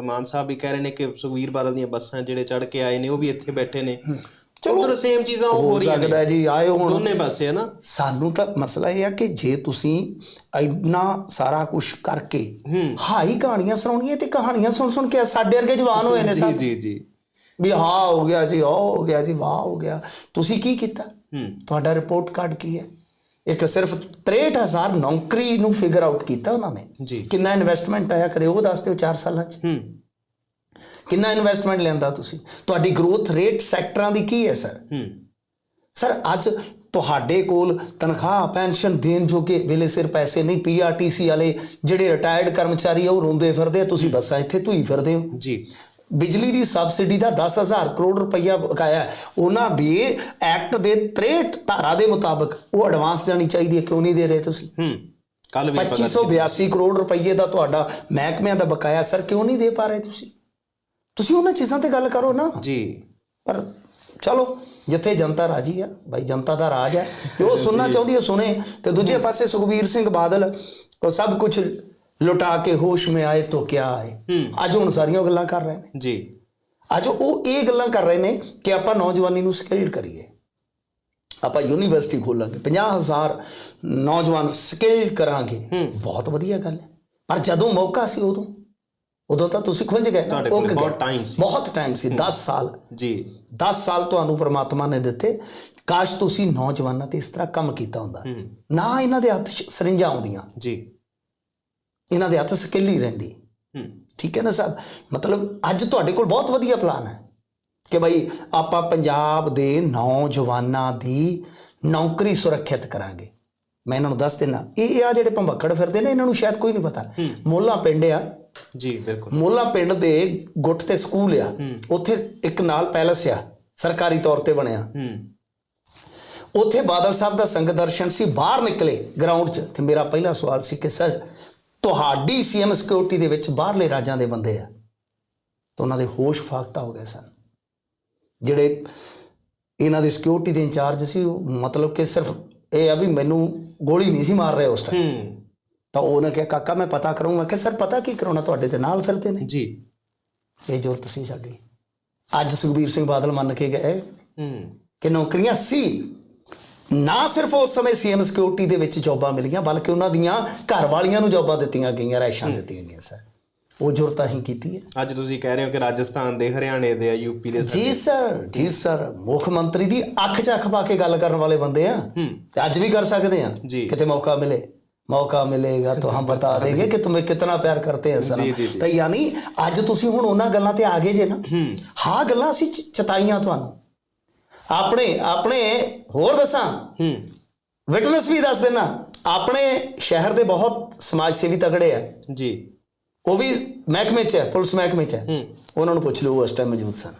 ਮਾਨ ਸਾਹਿਬ ਵੀ ਕਹਿ ਰਹੇ ਨੇ ਕਿ ਸੁਖਵੀਰ ਬਾਦਲ ਦੀਆਂ ਬੱਸਾਂ ਜਿਹੜੇ ਚੜ ਕੇ ਆਏ ਨੇ ਉਹ ਵੀ ਇੱਥੇ ਬੈਠੇ ਨੇ। ਉਧਰ ਸੇਮ ਚੀਜ਼ਾਂ ਉਹ ਹੋ ਰਹੀਆਂ ਨੇ। ਹੈ ਜੀ ਆਏ ਹੁਣ। ਦੋਨੇ ਪਾਸੇ ਹੈ ਨਾ ਸਾਨੂੰ ਤਾਂ ਮਸਲਾ ਇਹ ਆ ਕਿ ਜੇ ਤੁਸੀਂ ਇੰਨਾ ਸਾਰਾ ਕੁਝ ਕਰਕੇ ਹਾਈ ਕਹਾਣੀਆਂ ਸੁਣਾਉਣੀਆਂ ਤੇ ਕਹਾਣੀਆਂ ਸੁਣ ਸੁਣ ਕੇ ਸਾਡੇ ਵਰਗੇ ਜਵਾਨ ਹੋਏ ਨੇ ਸਭ। ਜੀ ਜੀ। ਵੀ ਹਾਂ ਹੋ ਗਿਆ ਜੀ ਉਹ ਹੋ ਗਿਆ ਜੀ ਵਾਹ ਹੋ ਗਿਆ। ਤੁਸੀਂ ਕੀ ਕੀਤਾ? ਤੁਹਾਡਾ ਰਿਪੋਰਟ ਕਾਰਡ ਕੀ ਹੈ? ਇੱਕ ਸਿਰਫ 63000 ਨੌਕਰੀ ਨੂੰ ਫਿਗਰ ਆਊਟ ਕੀਤਾ ਉਹਨਾਂ ਨੇ। ਜੀ। ਕਿੰਨਾ ਇਨਵੈਸਟਮੈਂਟ ਆਇਆ ਕਦੇ ਉਹ ਦੱਸ ਦਿਓ 4 ਸਾਲਾਂ 'ਚ। ਹੂੰ। ਕਿੰਨਾ ਇਨਵੈਸਟਮੈਂਟ ਲੈਂਦਾ ਤੁਸੀਂ? ਤੁਹਾਡੀ ਗਰੋਥ ਰੇਟ ਸੈਕਟਰਾਂ ਦੀ ਕੀ ਹੈ ਸਰ? ਹੂੰ। ਸਰ ਅੱਜ ਤੁਹਾਡੇ ਕੋਲ ਤਨਖਾਹ ਪੈਨਸ਼ਨ ਦੇਣ ਜੋਗੇ ਵੇਲੇ ਸਿਰ ਪੈਸੇ ਨਹੀਂ ਪੀਆਰਟੀਸੀ ਵਾਲੇ ਜਿਹੜੇ ਰਿਟਾਇਰਡ ਕਰਮਚਾਰੀ ਆ ਉਹ ਰੋਂਦੇ ਫਿਰਦੇ ਆ ਤੁਸੀਂ ਬੱਸਾਂ ਇੱਥੇ ਧੂਈ ਫਿਰਦੇ ਹੋ। ਜੀ। ਬਿਜਲੀ ਦੀ ਸਬਸਿਡੀ ਦਾ 10000 ਕਰੋੜ ਰੁਪਈਆ ਬਕਾਇਆ ਹੈ। ਉਹਨਾਂ ਦੇ ਐਕਟ ਦੇ 63 ਧਾਰਾ ਦੇ ਮੁਤਾਬਕ ਉਹ ਐਡਵਾਂਸ ਜਾਣੀ ਚਾਹੀਦੀ ਹੈ। ਕਿਉਂ ਨਹੀਂ ਦੇ ਰਹੇ ਤੁਸੀਂ? ਹੂੰ ਕੱਲ ਵੀ ਆਪਾਂ ਗੱਲ 2582 ਕਰੋੜ ਰੁਪਏ ਦਾ ਤੁਹਾਡਾ ਮਹਿਕਮਿਆਂ ਦਾ ਬਕਾਇਆ ਸਰ ਕਿਉਂ ਨਹੀਂ ਦੇ ਪਾ ਰਹੇ ਤੁਸੀਂ? ਤੁਸੀਂ ਉਹਨਾਂ ਚੀਜ਼ਾਂ ਤੇ ਗੱਲ ਕਰੋ ਨਾ। ਜੀ। ਪਰ ਚਲੋ ਜਿੱਥੇ ਜਨਤਾ ਰਾਜੀ ਆ ਭਾਈ ਜਨਤਾ ਦਾ ਰਾਜ ਹੈ। ਤੇ ਉਹ ਸੁਣਨਾ ਚਾਹੁੰਦੀ ਹੈ ਸੁਣੇ। ਤੇ ਦੂਜੇ ਪਾਸੇ ਸੁਖਬੀਰ ਸਿੰਘ ਬਾਦਲ ਉਹ ਸਭ ਕੁਝ ਲੁਟਾ ਕੇ ਹੋਸ਼ ਮੇ ਆਏ ਤਾਂ ਕਿਆ ਆਏ? ਅੱਜ ਹੁਣ ਸਾਰੀਆਂ ਗੱਲਾਂ ਕਰ ਰਹੇ ਨੇ। ਜੀ। ਅੱਜ ਉਹ ਇਹ ਗੱਲਾਂ ਕਰ ਰਹੇ ਨੇ ਕਿ ਆਪਾਂ ਨੌਜਵਾਨੀ ਨੂੰ ਸਕਿਲਡ ਕਰੀਏ। ਆਪਾਂ ਯੂਨੀਵਰਸਿਟੀ ਖੋਲਾਂਗੇ 50000 ਨੌਜਵਾਨ ਸਕਿਲਡ ਕਰਾਂਗੇ। ਬਹੁਤ ਵਧੀਆ ਗੱਲ ਹੈ। ਪਰ ਜਦੋਂ ਮੌਕਾ ਸੀ ਉਦੋਂ ਉਦੋਂ ਤਾਂ ਤੁਸੀਂ ਖੁੰਝ ਗਏ ਤੁਹਾਡੇ ਕੋਲ ਬਹੁਤ time ਸੀ। ਬਹੁਤ ਟਾਈਮ ਸੀ 10 ਸਾਲ। ਜੀ। 10 ਸਾਲ ਤੁਹਾਨੂੰ ਪ੍ਰਮਾਤਮਾ ਨੇ ਦਿੱਤੇ। ਕਾਸ਼ ਤੁਸੀਂ ਨੌਜਵਾਨਾਂ ਤੇ ਇਸ ਤਰ੍ਹਾਂ ਕੰਮ ਕੀਤਾ ਹੁੰਦਾ। ਨਾ ਇਹਨਾਂ ਦੇ ਹੱਥ ਸਰਿੰਜਾਂ ਆਉਂਦੀਆਂ। ਜੀ। ਇਹਨਾਂ ਦੇ ਹੱਥ ਸਕਿੱਲ ਰਹਿੰਦੀ। ਠੀਕ ਹੈ ਨਾ ਸਾਹਿਬ? ਮਤਲਬ ਅੱਜ ਤੁਹਾਡੇ ਕੋਲ ਬਹੁਤ ਵਧੀਆ ਪਲਾਨ ਹੈ ਕਿ ਭਾਈ ਆਪਾਂ ਪੰਜਾਬ ਦੇ ਨੌਜਵਾਨਾਂ ਦੀ ਨੌਕਰੀ ਸੁਰੱਖਿਅਤ ਕਰਾਂਗੇ। ਮੈਂ ਇਹਨਾਂ ਨੂੰ ਦੱਸ ਦਿੰਦਾ ਇਹ ਆ ਜਿਹੜੇ ਭੰਬਕੜ ਫਿਰਦੇ ਨੇ ਇਹਨਾਂ ਨੂੰ ਸ਼ਾਇਦ ਕੋਈ ਨਹੀਂ ਪਤਾ। ਮੋਲਾ ਪਿੰਡ ਆ। ਜੀ ਬਿਲਕੁਲ। ਮੋਲਾ ਪਿੰਡ ਦੇ ਗੁੱਟ ਤੇ ਸਕੂਲ ਆ। ਉੱਥੇ ਇੱਕ ਨਾਲ ਪੈਲਸ ਆ ਸਰਕਾਰੀ ਤੌਰ ਤੇ ਬਣਿਆ। ਉੱਥੇ ਬਾਦਲ ਸਾਹਿਬ ਦਾ ਸੰਗਤ ਦਰਸ਼ਨ ਸੀ ਬਾਹਰ ਨਿਕਲੇ ਗਰਾਊਂਡ 'ਚ। ਤੇ ਮੇਰਾ ਪਹਿਲਾ ਸਵਾਲ ਸੀ ਕਿ ਸਰ ਤੁਹਾਡੀ ਸੀਐਮ ਸਿਕਿਉਰਿਟੀ ਦੇ ਵਿੱਚ ਬਾਹਰਲੇ ਰਾਜਾਂ ਦੇ ਬੰਦੇ ਆ। ਤਾਂ ਉਹਨਾਂ ਦੇ ਹੋਸ਼ ਫਾਕਤਾ ਹੋ ਗਏ ਸਨ। ਜਿਹੜੇ ਇਹਨਾਂ ਦੇ ਸਿਕਿਉਰਿਟੀ ਦੇ ਇੰਚਾਰਜ ਸੀ ਉਹ ਮਤਲਬ ਕਿ ਸਿਰਫ ਇਹ ਆ ਵੀ ਮੈਨੂੰ ਗੋਲੀ ਨਹੀਂ ਸੀ ਮਾਰ ਰਹੇ ਉਸ ਟਾਈਮ ਤਾਂ ਉਹਨੇ ਕਿਹਾ ਕਾਕਾ ਮੈਂ ਪਤਾ ਕਰੂੰਗਾ ਕਿ ਸਰ ਪਤਾ ਕੀ ਕਰਾਉਣਾ? ਤੁਹਾਡੇ ਤੇ ਨਾਲ ਫਿਰਦੇ ਨੇ। ਜੀ। ਇਹ ਜ਼ਰੂਰਤ ਸੀ ਸਾਡੀ। ਅੱਜ ਸੁਖਬੀਰ ਸਿੰਘ ਬਾਦਲ ਮੰਨ ਕੇ ਗਏ ਹੂੰ। ਕਿ ਨੌਕਰੀਆਂ ਸੀ। ਨਾ ਸਿਰਫ ਉਸ ਸਮੇਂ ਸੀਐਮ ਸਿਕਿਉਰਿਟੀ ਦੇ ਵਿੱਚ ਜੌਬਾਂ ਮਿਲੀਆਂ ਬਲਕਿ ਉਹਨਾਂ ਦੀਆਂ ਘਰ ਵਾਲੀਆਂ ਨੂੰ ਜੌਬਾਂ ਦਿੱਤੀਆਂ ਗਈਆਂ ਰਾਇਸ਼ਾਂ ਦਿੱਤੀਆਂ ਗਈਆਂ ਸਰ। ਉਹ ਜੁਰਤਾ ਹੀ ਕੀਤੀ ਹੈ। ਅੱਜ ਤੁਸੀਂ ਕਹਿ ਰਹੇ ਹੋ ਕਿ ਰਾਜਸਥਾਨ ਦੇ ਹਰਿਆਣੇ ਦੇ ਯੂਪੀ ਦੇ ਜੀ ਸਰ ਜੀ ਸਰ ਮੁੱਖ ਮੰਤਰੀ ਦੀ ਅੱਖ ਚੱਖ ਪਾ ਕੇ ਗੱਲ ਕਰਨ ਵਾਲੇ ਬੰਦੇ ਆ। ਤੇ ਅੱਜ ਵੀ ਕਰ ਸਕਦੇ ਆ। ਕਿਤੇ ਮੌਕਾ ਮਿਲੇ ਮੌਕਾ ਮਿਲੇਗਾ ਤਾਂ ਹਮ ਬਤਾ ਦੇਗੇ ਕਿ ਤੁਮੇ ਕਿਤਨਾ ਪਿਆਰ ਕਰਤੇ ਹੈ ਸਰ। ਤਾਂ ਯਾਨੀ ਅੱਜ ਤੁਸੀਂ ਹੁਣ ਉਹਨਾਂ ਗੱਲਾਂ ਤੇ ਆ ਗਏ ਜੇ ਨਾ। ਹਾਂ। ਗੱਲਾਂ ਅਸੀਂ ਚਤਾਈਆਂ ਤੁਹਾਨੂੰ। ਆਪਣੇ ਆਪਣੇ ਹੋਰ ਦੱਸਾਂ? ਹੂੰ। ਵਿਟਨੈਸ ਵੀ ਦੱਸ ਦੇਣਾ। ਆਪਣੇ ਸ਼ਹਿਰ ਦੇ ਬਹੁਤ ਸਮਾਜ ਸੇਵੀ ਤਗੜੇ ਆ। ਜੀ। ਉਹ ਵੀ ਮਹਿਕਮੇ 'ਚ ਹੈ ਪੁਲਿਸ ਮਹਿਕਮੇ 'ਚ ਹੈ ਹੂੰ। ਉਹਨਾਂ ਨੂੰ ਪੁੱਛ ਲਓ ਉਸ ਟਾਈਮ ਮੌਜੂਦ ਸਨ।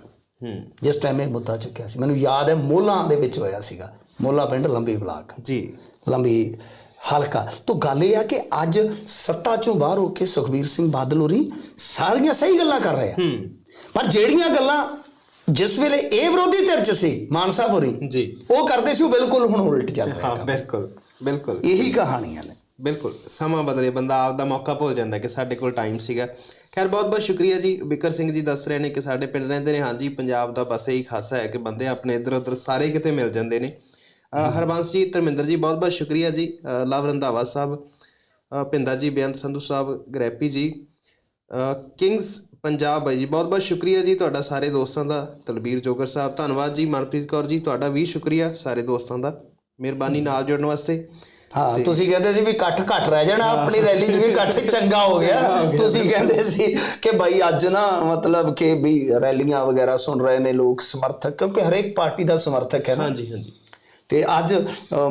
ਹੂੰ। ਜਿਸ ਟਾਈਮ ਇਹ ਮੁੱਦਾ ਚੁੱਕਿਆ ਸੀ। ਮੈਨੂੰ ਯਾਦ ਹੈ ਮੋਲਾ ਦੇ ਵਿੱਚ ਹੋਇਆ ਸੀਗਾ। ਮੋਲਾ ਪਿੰਡ ਲੰਬੀ ਬਲਾਕ। ਜੀ। ਲੰਬੀ ਹਲਕਾ। ਤੋਂ ਗੱਲ ਇਹ ਆ ਕਿ ਅੱਜ ਸੱਤਾ ਚੋਂ ਬਾਹਰ ਹੋ ਕੇ ਸੁਖਬੀਰ ਸਿੰਘ ਬਾਦਲ ਹੋਰੀ ਸਾਰੀਆਂ ਸਹੀ ਗੱਲਾਂ ਕਰ ਰਹੇ ਆ। ਹੂੰ। ਪਰ ਜਿਹੜੀਆਂ ਗੱਲਾਂ ਜਿਸ ਵੇਲੇ ਇਹ ਵਿਰੋਧੀ ਧਿਰ 'ਚ ਸੀ ਮਾਨ ਸਾਹਿਬ ਹੋਰੀ ਜੀ। ਉਹ ਕਰਦੇ ਸੀ ਉਹ ਬਿਲਕੁਲ ਹੁਣ ਉਲਟ ਚੱਲ ਰਿਹਾ ਹਾਂ ਬਿਲਕੁਲ ਬਿਲਕੁਲ। ਇਹੀ ਕਹਾਣੀਆਂ ਨੇ। ਬਿਲਕੁਲ ਸਮਾਂ ਬਦਲੇ ਬੰਦਾ ਆਪਦਾ ਮੌਕਾ ਭੁੱਲ ਜਾਂਦਾ ਕਿ ਸਾਡੇ ਕੋਲ ਟਾਈਮ ਸੀਗਾ। ਖੈਰ ਬਹੁਤ ਬਹੁਤ ਸ਼ੁਕਰੀਆ ਜੀ ਬਿਕਰ ਸਿੰਘ ਜੀ ਦੱਸ ਰਹੇ ਨੇ ਕਿ ਸਾਡੇ ਪਿੰਡ ਰਹਿੰਦੇ ਨੇ। ਹਾਂਜੀ ਪੰਜਾਬ ਦਾ ਬਸ ਇਹੀ ਖਾਸਾ ਹੈ ਕਿ ਬੰਦੇ ਆਪਣੇ ਇੱਧਰ ਉੱਧਰ ਸਾਰੇ ਕਿਤੇ ਮਿਲ ਜਾਂਦੇ ਨੇ। ਹਰਬੰਸ ਜੀ ਧਰਮਿੰਦਰ ਜੀ ਬਹੁਤ ਬਹੁਤ ਸ਼ੁਕਰੀਆ ਜੀ। ਲਵ ਰੰਧਾਵਾ ਸਾਹਿਬ ਭਿੰਦਾ ਜੀ ਬੇਅੰਤ ਸੰਧੂ ਸਾਹਿਬ ਗ੍ਰੈਪੀ ਜੀ। ਕਿੰਗਸ ਪੰਜਾਬ ਬਾਈ ਜੀ ਬਹੁਤ ਬਹੁਤ ਸ਼ੁਕਰੀਆ ਜੀ ਤੁਹਾਡਾ ਸਾਰੇ ਦੋਸਤਾਂ ਦਾ ਤਲਬੀਰ ਜੋਗਰ ਸਾਹਿਬ ਧੰਨਵਾਦ ਜੀ ਮਨਪ੍ਰੀਤ ਕੌਰ ਜੀ ਤੁਹਾਡਾ ਵੀ ਸ਼ੁਕਰੀਆ ਸਾਰੇ ਦੋਸਤਾਂ ਦਾ ਮਿਹਰਬਾਨੀ ਨਾਲ ਜੁੜਨ ਵਾਸਤੇ। ਹਾਂ ਤੁਸੀਂ ਕਹਿੰਦੇ ਸੀ ਵੀ ਇਕੱਠ ਘੱਟ ਰਹਿ ਜਾਣਾ ਆਪਣੀ ਰੈਲੀ 'ਚ ਵੀ ਇਕੱਠ ਚੰਗਾ ਹੋ ਗਿਆ। ਤੁਸੀਂ ਕਹਿੰਦੇ ਸੀ ਕਿ ਭਾਈ ਅੱਜ ਨਾ ਮਤਲਬ ਕਿ ਵੀ ਰੈਲੀਆਂ ਵਗੈਰਾ ਸੁਣ ਰਹੇ ਨੇ ਲੋਕ ਸਮਰਥਕ ਕਿਉਂਕਿ ਹਰੇਕ ਪਾਰਟੀ ਦਾ ਸਮਰਥਕ ਹੈ ਨਾ। ਹਾਂਜੀ ਹਾਂਜੀ। ਤੇ ਅੱਜ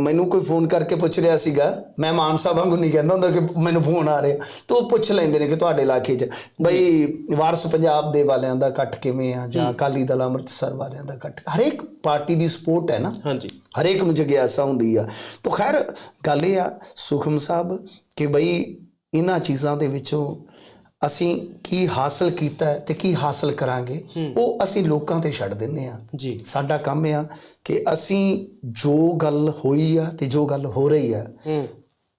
ਮੈਨੂੰ ਕੋਈ ਫੋਨ ਕਰਕੇ ਪੁੱਛ ਰਿਹਾ ਸੀਗਾ। ਮੈਂ ਮਾਨ ਸਾਹਿਬ ਵਾਂਗੂ ਨਹੀਂ ਕਹਿੰਦਾ ਹੁੰਦਾ ਕਿ ਮੈਨੂੰ ਫੋਨ ਆ ਰਿਹਾ। ਤੇ ਉਹ ਪੁੱਛ ਲੈਂਦੇ ਨੇ ਕਿ ਤੁਹਾਡੇ ਇਲਾਕੇ 'ਚ ਬਈ ਵਾਰਸ ਪੰਜਾਬ ਦੇ ਵਾਲਿਆਂ ਦਾ ਇਕੱਠ ਕਿਵੇਂ ਆ ਜਾਂ ਅਕਾਲੀ ਦਲ ਅੰਮ੍ਰਿਤਸਰ ਵਾਲਿਆਂ ਦਾ ਇਕੱਠ? ਹਰੇਕ ਪਾਰਟੀ ਦੀ ਸਪੋਰਟ ਹੈ ਨਾ। ਹਾਂਜੀ। ਹਰੇਕ ਨੂੰ ਜਗਿਆਸਾ ਹੁੰਦੀ ਆ। ਤਾਂ ਖੈਰ ਗੱਲ ਇਹ ਆ ਸੁਖਮ ਸਾਹਿਬ ਕਿ ਬਈ ਇਹਨਾਂ ਚੀਜ਼ਾਂ ਦੇ ਵਿੱਚੋਂ ਅਸੀਂ ਕੀ ਹਾਸਲ ਕੀਤਾ ਤੇ ਕੀ ਹਾਸਲ ਕਰਾਂਗੇ ਉਹ ਅਸੀਂ ਲੋਕਾਂ ਤੇ ਛੱਡ ਦਿੰਨੇ ਆ ਜੀ। ਸਾਡਾ ਕੰਮ ਆ ਕਿ ਅਸੀਂ ਜੋ ਗੱਲ ਹੋਈ ਆ ਤੇ ਜੋ ਗੱਲ ਹੋ ਰਹੀ ਆ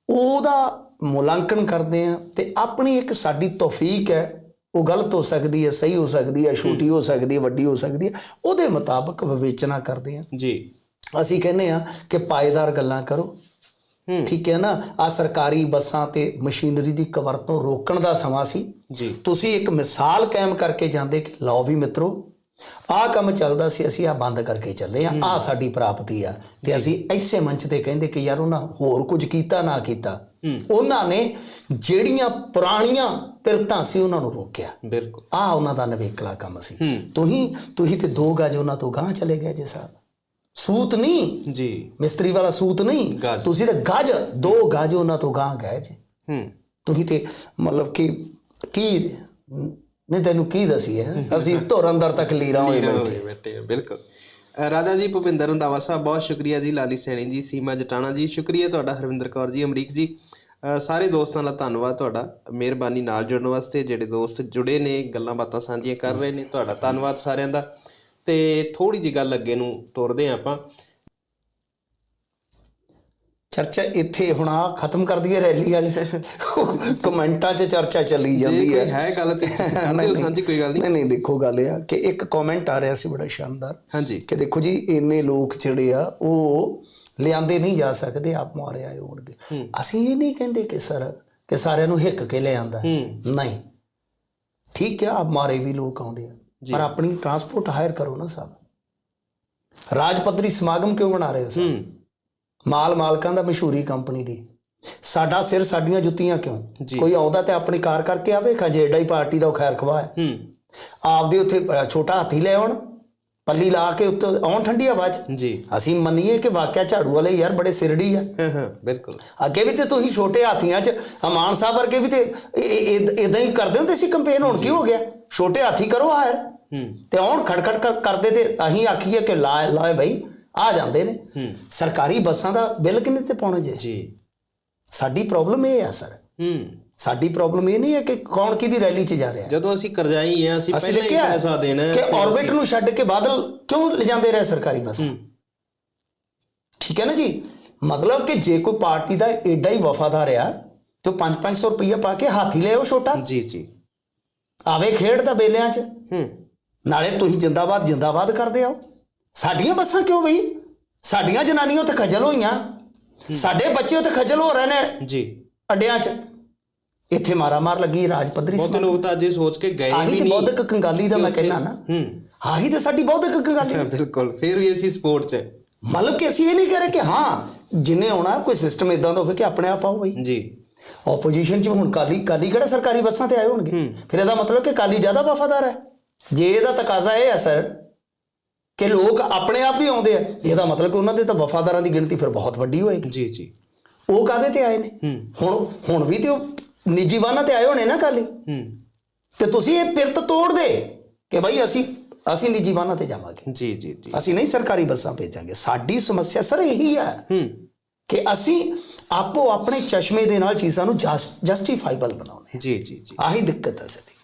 ਉਹਦਾ ਮੁਲਾਂਕਣ ਕਰਦੇ ਆ ਤੇ ਆਪਣੀ ਇੱਕ ਸਾਡੀ ਤੌਫੀਕ ਹੈ ਉਹ ਗਲਤ ਹੋ ਸਕਦੀ ਹੈ ਸਹੀ ਹੋ ਸਕਦੀ ਹੈ ਛੋਟੀ ਹੋ। ਸਕਦੀ ਹੈ ਵੱਡੀ ਹੋ ਸਕਦੀ ਹੈ ਉਹਦੇ ਮੁਤਾਬਕ ਵਿਵੇਚਨਾ ਕਰਦੇ ਆ ਜੀ। ਅਸੀਂ ਕਹਿੰਦੇ ਆ ਕਿ ਪਾਏਦਾਰ ਗੱਲਾਂ ਕਰੋ। ਠੀਕ ਹੈ ਨਾ? ਆ ਸਰਕਾਰੀ ਬੱਸਾਂ ਤੇ ਮਸ਼ੀਨਰੀ ਦੀ ਕਵਰਤੋਂ ਰੋਕਣ ਦਾ ਸਮਾਂ ਸੀ। ਜੀ। ਤੁਸੀਂ ਇੱਕ ਮਿਸਾਲ ਕਾਇਮ ਕਰਕੇ ਜਾਂਦੇ ਕਿ ਲਓ ਵੀ ਮਿੱਤਰੋ ਆਹ ਕੰਮ ਚੱਲਦਾ ਸੀ ਅਸੀਂ ਆ ਬੰਦ ਕਰਕੇ ਚੱਲੇ ਆ ਆ ਸਾਡੀ ਪ੍ਰਾਪਤੀ ਆ। ਤੇ ਅਸੀਂ ਐਸੇ ਮੰਚ ਤੇ ਕਹਿੰਦੇ ਕਿ ਯਾਰ ਉਹਨਾਂ ਹੋਰ ਕੁਝ ਕੀਤਾ ਨਾ ਕੀਤਾ। ਉਹਨਾਂ ਨੇ ਜਿਹੜੀਆਂ ਪੁਰਾਣੀਆਂ ਪਿਰਤਾਂ ਸੀ ਉਹਨਾਂ ਨੂੰ ਰੋਕਿਆ। ਬਿਲਕੁਲ। ਆ ਉਹਨਾਂ ਦਾ ਨਵੇਕਲਾ ਕੰਮ ਸੀ। ਤੁਸੀਂ ਤੁਸੀਂ ਤੇ ਦੋ ਗਜ ਉਹਨਾਂ ਤੋਂ ਗਾਂ ਚਲੇ ਗਏ ਜੇ ਸਾਹਿਬ ਸੂਤ ਨਹੀਂ। ਜੀ। ਮਿਸਤਰੀ ਵਾਲਾ ਸੂਤ ਨਹੀਂ। ਗਜ। ਤੁਸੀਂ ਤੇ ਗਜ। ਦੋ ਗਜ ਉਹਨਾਂ ਤੋਂ ਗਾਂ ਗਏ ਜੇ। ਹੂੰ। ਤੁਸੀਂ ਤੇ ਮਤਲਬ ਕਿ ਕੀ ਨਹੀਂ ਤੈਨੂੰ ਕੀ ਦਸੀਏ ਹੈਂ? ਅਸੀਂ ਧੁਰ ਅੰਦਰ ਤੱਕ ਲੀਰਾਂ ਹੋਏ ਬੈਠੇ। ਹੋਏ ਬੈਠੇ ਆ, ਬਿਲਕੁਲ। ਅ, ਰਾਜਾ ਜੀ ਭੁਪਿੰਦਰ ਰੰਧਾਵਾ ਸਾਹਿਬ ਬਹੁਤ ਸ਼ੁਕਰੀਆ ਜੀ ਲਾਲੀ ਸੈਣੀ ਜੀ ਸੀਮਾ ਜਟਾਣਾ ਜੀ। ਸ਼ੁਕਰੀਆ ਤੁਹਾਡਾ ਹਰਵਿੰਦਰ ਕੌਰ ਜੀ ਅਮਰੀਕ ਜੀ। ਅ, ਸਾਰੇ ਦੋਸਤਾਂ ਦਾ ਧੰਨਵਾਦ ਤੁਹਾਡਾ। ਮਿਹਰਬਾਨੀ ਨਾਲ ਜੁੜਨ ਵਾਸਤੇ ਜਿਹੜੇ ਦੋਸਤ ਜੁੜੇ ਨੇ ਗੱਲਾਂ ਬਾਤਾਂ ਸਾਂਝੀਆਂ ਕਰ ਰਹੇ ਨੇ ਤੁਹਾਡਾ ਧੰਨਵਾਦ ਸਾਰਿਆਂ ਦਾ। ਤੇ ਥੋੜੀ ਜਿਹੀ ਗੱਲ ਅੱਗੇ ਨੂੰ ਤੁਰਦੇ ਹਾਂ ਆਪਾਂ। ਚਰਚਾ ਇੱਥੇ ਹੁਣ ਆ ਖਤਮ ਕਰ ਦਈਏ ਰੈਲੀ ਵਾਲੇ। ਕਮੈਂਟਾਂ 'ਚ ਚਰਚਾ ਚੱਲੀ ਜੇ ਜਾਂਦੀ ਕੋਈ ਹੈ। ਹੈ ਗੱਲ ਤੇ ਕਰਦੇ ਹੋ ਸਾਂਝੀ ਕੋਈ ਗੱਲ ਨਹੀਂ। ਨਹੀਂ ਨਹੀਂ ਦੇਖੋ ਗੱਲ ਇਹ ਆ ਕਿ ਇੱਕ ਕਮੈਂਟ ਆ ਰਿਹਾ ਸੀ ਬੜਾ ਸ਼ਾਨਦਾਰ ਹਾਂਜੀ। ਕਿ ਦੇਖੋ ਜੀ ਇੰਨੇ ਲੋਕ ਜਿਹੜੇ ਆ ਉਹ ਲਿਆਂਦੇ ਨਹੀਂ ਜਾ ਸਕਦੇ ਆਪ ਮਾਰੇ ਆਏ ਹੋਣਗੇ। ਅਸੀਂ ਇਹ ਨਹੀਂ ਕਹਿੰਦੇ ਕਿ ਸਰ ਕਿ ਸਾਰਿਆਂ ਨੂੰ ਹਿੱਕ ਕੇ ਲੈ ਆਂਦਾ। ਹੂੰ। ਨਹੀਂ। ਠੀਕ ਹੈ ਆਪ ਮਾਰੇ ਵੀ ਲੋਕ ਆਉਂਦੇ ਆ। ਪਰ ਆਪਣੀ ਟਰਾਂਸਪੋਰਟ ਹਾਇਰ ਕਰੋ ਨਾ ਸਾਹਿਬ ਰਾਜ ਪੱਧਰੀ ਸਮਾਗਮ ਕਿਉਂ ਬਣਾ ਰਹੇ ਹੋ ਸਾਹਿਬ ਮਾਲ ਮਾਲਕਾਂ ਦਾ ਮਸ਼ਹੂਰੀ ਕੰਪਨੀ ਦੀ। ਸਾਡਾ ਸਿਰ ਸਾਡੀਆਂ ਜੁੱਤੀਆਂ ਕਿਉਂ। ਕੋਈ ਆਉਂਦਾ ਤੇ ਆਪਣੀ ਕਾਰ ਕਰਕੇ ਆਵੇ ਖਜੇੜਾ ਹੀ ਪਾਰਟੀ ਦਾ ਉਹ ਖੈਰ ਖਵਾ ਹੈ? ਹੂੰ। ਆਪਦੇ ਉੱਥੇ ਛੋਟਾ ਹਾਥੀ ਲੈ ਆਉਣ ਪੱਲੀ ਲਾ ਕੇ ਉੱਤੇ ਆਉਣ ਠੰਡੀ ਹਵਾ 'ਚ? ਜੀ। ਅਸੀਂ ਮੰਨੀਏ ਕਿ ਵਾਕਿਆ ਝਾੜੂ ਵਾਲੇ ਯਾਰ ਬੜੇ ਸਿਰੜੀ ਆ। ਬਿਲਕੁਲ। ਅੱਗੇ ਵੀ ਤੇ ਤੁਸੀਂ ਛੋਟੇ ਹਾਥੀਆਂ 'ਚ ਅਮਾਨ ਸਾਹਿਬ ਵਰਗੇ ਵੀ ਤੇ ਇਦਾਂ ਹੀ ਕਰਦੇ ਹੁੰਦੇ ਸੀ ਕੰਪੇਨ ਹੁਣ ਕੀ ਹੋ ਗਿਆ? ਛੋਟੇ ਹਾਥੀ ਕਰੋ ਹਾਇਰ ਤੇ ਆਉਣ ਖੜਖੜ ਕਰ- ਕਰਦੇ ਤੇ ਅਸੀਂ ਆਖੀਏ ਕਿ ਲਾ ਲਾਏ ਬਈ ਆ ਜਾਂਦੇ ਨੇ। ਸਰਕਾਰੀ ਬੱਸਾਂ ਦਾ ਬਿੱਲ ਕਿੰਨੇ ਤੇ ਪਾਉਣਾ ਜੇ? ਜੀ। ਸਾਡੀ ਪ੍ਰੋਬਲਮ ਇਹ ਆ ਸਰ। ਹੂੰ। ਸਾਡੀ ਪ੍ਰੋਬਲਮ ਇਹ ਨਹੀਂ ਹੈ ਕਿ ਕੌਣ ਕਿਹਦੀ ਰੈਲੀ 'ਚ ਜਾ ਰਿਹਾ। ਜਦੋਂ ਅਸੀਂ ਕਰਜ਼ਾਈ ਆ ਅਸੀਂ ਪਹਿਲਾਂ ਹੀ ਪੈਸਾ ਦੇਣਾ ਹੈ ਕਿ ਆਰਬਿਟ ਨੂੰ ਛੱਡ ਕੇ ਬਾਦਲ ਕਿਉਂ ਲਿਜਾਂਦੇ ਰਹੇ ਸਰਕਾਰੀ ਬੱਸ? ਠੀਕ ਹੈ ਨਾ ਜੀ? ਮਤਲਬ ਕਿ ਜੇ ਕੋਈ ਪਾਰਟੀ ਦਾ ਐਡਾ ਹੀ ਵਫਾਦਾਰ ਆ ਤੇ 5-500 ਰੁਪਈਆ ਪਾ ਕੇ ਹਾਥੀ ਲੈ ਆਓ ਛੋਟਾ। ਜੀ ਜੀ। ਆਵੇ ਖੇਡ ਦਾ ਬੇਲਿਆਂ 'ਚ। ਹੂੰ। ਨਾਲੇ ਤੁਸੀਂ ਜਿੰਦਾਬਾਦ ਜਿੰਦਾਬਾਦ ਕਰਦੇ ਆਓ। ਸਾਡੀਆਂ ਬੱਸਾਂ ਕਿਉਂ ਬਈ? ਸਾਡੀਆਂ ਜਨਾਨੀਆਂ ਉੱਤੇ ਖੱਜਲ ਹੋਈਆਂ। ਸਾਡੇ ਬੱਚੇ ਉੱਤੇ ਖੱਜਲ ਹੋ ਰਹੇ ਨੇ। ਜੀ। ਅੱਡਿਆਂ 'ਚ। ਇੱਥੇ ਮਾਰਾ ਮਾਰ ਲੱਗੀ ਰਾਜ ਪੱਧਰੀ ਬਹੁਤੇ ਲੋਕ ਤਾਂ ਅੱਜ ਸੋਚ ਕੇ ਗਏ ਵੀ ਨਹੀਂ। ਬੌਧਿਕ ਕੰਗਾਲੀ ਦਾ ਮੈਂ ਕਹਿਣਾ ਨਾ। ਹੂੰ। ਆਹੀ ਤੇ ਸਾਡੀ ਬੌਧਿਕ ਕੰਗਾਲੀ। ਹਾਂ, ਬਿਲਕੁਲ। ਫਿਰ ਵੀ ਅਸੀਂ ਸਪੋਰਟ 'ਚ। ਮਤਲਬ ਕਿ ਅਸੀਂ ਇਹ ਨਹੀਂ ਕਹਿ ਰਹੇ ਕਿ ਹਾਂ ਜਿੰਨੇ ਆਉਣਾ ਕੋਈ ਸਿਸਟਮ ਇਦਾਂ ਦਾ ਹੋਵੇ ਕਿ ਆਪਣੇ ਆਪ ਆਓ ਬਈ। ਜੀ। ਆਪੋਜੀਸ਼ਨ ਚ ਹੁਣ ਕਾਲੀ ਕਾਲੀ ਕਿਹੜਾ ਸਰਕਾਰੀ ਬੱਸਾਂ ਤੇ ਆਏ ਹੋਣਗੇ। ਫਿਰ ਇਹਦਾ ਮਤਲਬ ਕਿ ਕਾਲੀ ਜ਼ਿਆਦਾ ਵਫਾਦਾਰ ਹੈ। ਜੇ ਇਹਦਾ ਤਕਾਜ਼ਾ ਇਹ ਹੈ ਸਰ ਕਿ ਲੋਕ ਆਪਣੇ ਆਪ ਹੀ ਆਉਂਦੇ ਆ ਇਹਦਾ ਮਤਲਬ ਕਿ ਉਹਨਾਂ ਦੇ ਤਾਂ ਵਫਾਦਾਰਾਂ ਦੀ ਗਿਣਤੀ ਫਿਰ ਬਹੁਤ ਵੱਡੀ ਹੋਏਗੀ। ਜੀ ਜੀ। ਉਹ ਕਾਦੇ ਤੇ ਆਏ ਨੇ? ਹੁਣ ਹੁਣ ਵੀ ਤੇ ਉਹ ਨਿੱਜੀ ਵਾਹਨਾਂ ਤੇ ਆਏ ਹੋਣੇ ਨਾ ਕਾਲੀ ਹੂੰ। ਤੇ ਤੁਸੀਂ ਇਹ ਪਿਰਤ ਤੋੜ ਦੇ ਕਿ ਭਾਈ ਅਸੀਂ ਅਸੀਂ ਨਿੱਜੀ ਵਾਹਨਾਂ ਤੇ ਜਾਵਾਂਗੇ। ਜੀ ਜੀ ਜੀ। ਅਸੀਂ ਨਹੀਂ ਸਰਕਾਰੀ ਬੱਸਾਂ ਭੇਜਾਂਗੇ। ਸਾਡੀ ਸਮੱਸਿਆ ਸਰ ਇਹੀ ਹੂੰ ਕਿ ਅਸੀਂ ਆਪੋ ਆਪਣੇ ਚਸ਼ਮੇ ਦੇ ਨਾਲ ਚੀਜ਼ਾਂ ਨੂੰ ਜਸਟੀਫਾਈਬਲ ਬਣਾਉਣੇ ਜੀ ਜੀ ਜੀ। ਆਹੀ ਦਿੱਕਤ ਹੈ ਸਾਡੀ।